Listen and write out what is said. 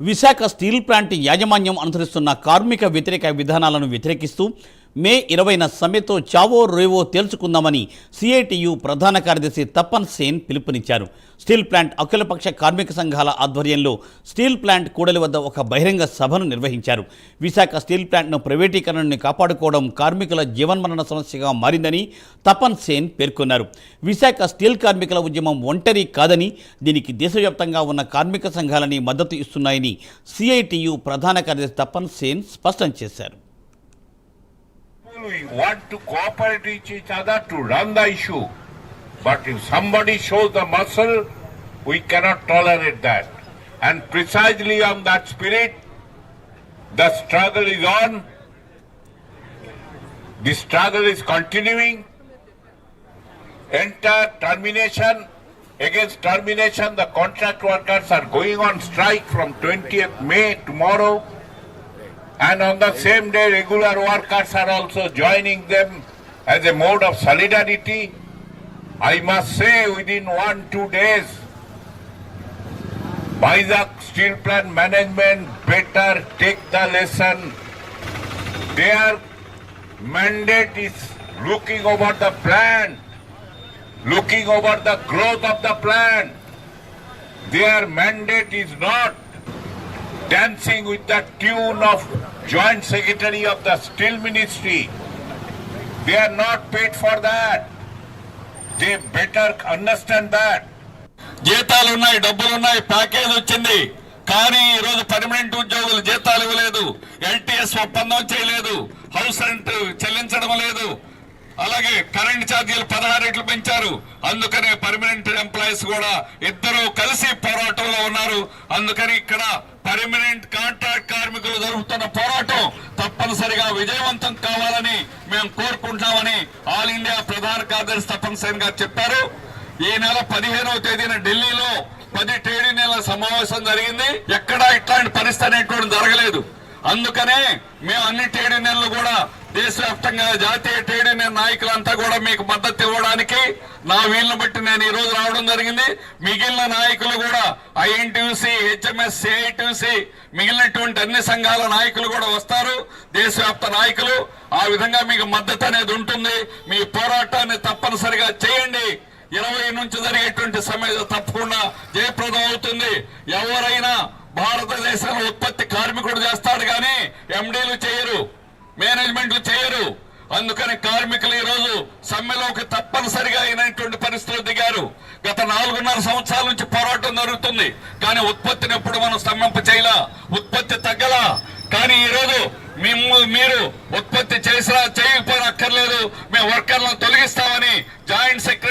Visakha steel plant యాజమాన్యం అనుసరిస్తున్న కార్మిక వ్యతిరేక విధానాలను వ్యతిరేకిస్తూ మే ఇరవైన సమ్మెతో చావో రేవో తేల్చుకుందామని సిఐటియు ప్రధాన కార్యదర్శి తపన్ సేన్ పిలుపునిచ్చారు. స్టీల్ ప్లాంట్ అఖిలపక్ష కార్మిక సంఘాల ఆధ్వర్యంలో స్టీల్ ప్లాంట్ కూడలి వద్ద ఒక బహిరంగ సభను నిర్వహించారు. విశాఖ స్టీల్ ప్లాంట్ను ప్రైవేటీకరణను కాపాడుకోవడం కార్మికుల జీవన్మరణ సమస్యగా మారిందని తపన్ సేన్ పేర్కొన్నారు. విశాఖ స్టీల్ కార్మికుల ఉద్యమం ఒంటరి కాదని దీనికి దేశవ్యాప్తంగా ఉన్న కార్మిక సంఘాలని మద్దతు ఇస్తున్నాయని సిఐటియు ప్రధాన కార్యదర్శి తపన్ సేన్ స్పష్టం చేశారు. Want to cooperate with each other to run the issue. But if somebody shows the muscle, we cannot tolerate that. And precisely on that spirit, the struggle is on. The struggle is continuing. Enter termination. Against termination, the contract workers are going on strike from 20th May tomorrow. And on the same day, regular workers are also joining them as a mode of solidarity. I must say, within one, two days, Vizag Steel Plant Management better take the lesson. Their mandate is looking over the plant, looking over the growth of the plant. Their mandate is not dancing with the tune of Joint Secretary of the Steel Ministry. They are not paid for that. They better understand that. జీతాలు ఉన్నాయి డబ్బులు ఉన్నాయి package వచ్చింది కానీ ఈ రోజు permanent ఉద్యోగులు జీతాలు ఇవ్వలేదు ఎల్టీఎస్ ఒప్పందం చేయలేదు హౌస్ రెంట్ చెల్లించడం లేదు అలాగే కరెంట్ ఛార్జీలు పదహారు రెట్లు పెంచారు అందుకనే పర్మనెంట్ ఎంప్లాయీస్ కూడా ఇద్దరు కలిసి ఉన్నారు. అందుకని ఇక్కడ పర్మనెంట్ కాంట్రాక్ట్ కార్మికులు జరుపుతున్న పోరాటం తప్పనిసరిగా విజయవంతం కావాలని మేము కోరుకుంటున్నామని ఆల్ ఇండియా ప్రధాన కార్యదర్శి తప్పనిసరిగా గారు చెప్పారు. ఈ నెల పదిహేనవ తేదీన ఢిల్లీలో పది ట్రేడ్ యూనియన్ల సమావేశం జరిగింది. ఎక్కడా ఇట్లాంటి పరిస్థితి అనేటువంటి జరగలేదు. అందుకనే మేము అన్ని ట్రేడ్ యూనియన్లు కూడా దేశవ్యాప్తంగా జాతీయ ట్రేడ్ యూనియన్ నాయకులంతా కూడా మీకు మద్దతు ఇవ్వడానికి నా వీలును బట్టి నేను ఈ రోజు రావడం జరిగింది. మిగిలిన నాయకులు కూడా ఐఎన్టీసీ హెచ్ఎంఎస్ సిఐటిసి మిగిలినటువంటి అన్ని సంఘాల నాయకులు కూడా వస్తారు. దేశవ్యాప్త నాయకులు ఆ విధంగా మీకు మద్దతు అనేది ఉంటుంది. మీ పోరాటాన్ని తప్పనిసరిగా చేయండి. ఇరవై నుంచి జరిగేటువంటి సమ్మె తప్పకుండా జయప్రదం అవుతుంది. ఎవరైనా భారతదేశంలో ఉత్పత్తి కార్మికుడు చేస్తాడు కానీ ఎండీలు చేయ మేనేజ్మెంట్లు చేయరు. అందుకని కార్మికులు ఈ రోజు సమ్మెలోకి తప్పనిసరిగా అయినటువంటి పరిస్థితులు దిగారు. గత నాలుగున్నర సంవత్సరాల నుంచి పోరాటం జరుగుతుంది. కానీ ఉత్పత్తిని ఎప్పుడు మనం స్తంభింప చేయలా? ఉత్పత్తి తగ్గలా? కానీ ఈ రోజు మేము మీరు ఉత్పత్తి చేసినా చేయకపోయినా అక్కర్లేదు. మేము వర్కర్లను తొలగిస్తామని జాయింట్ సెక్యూర్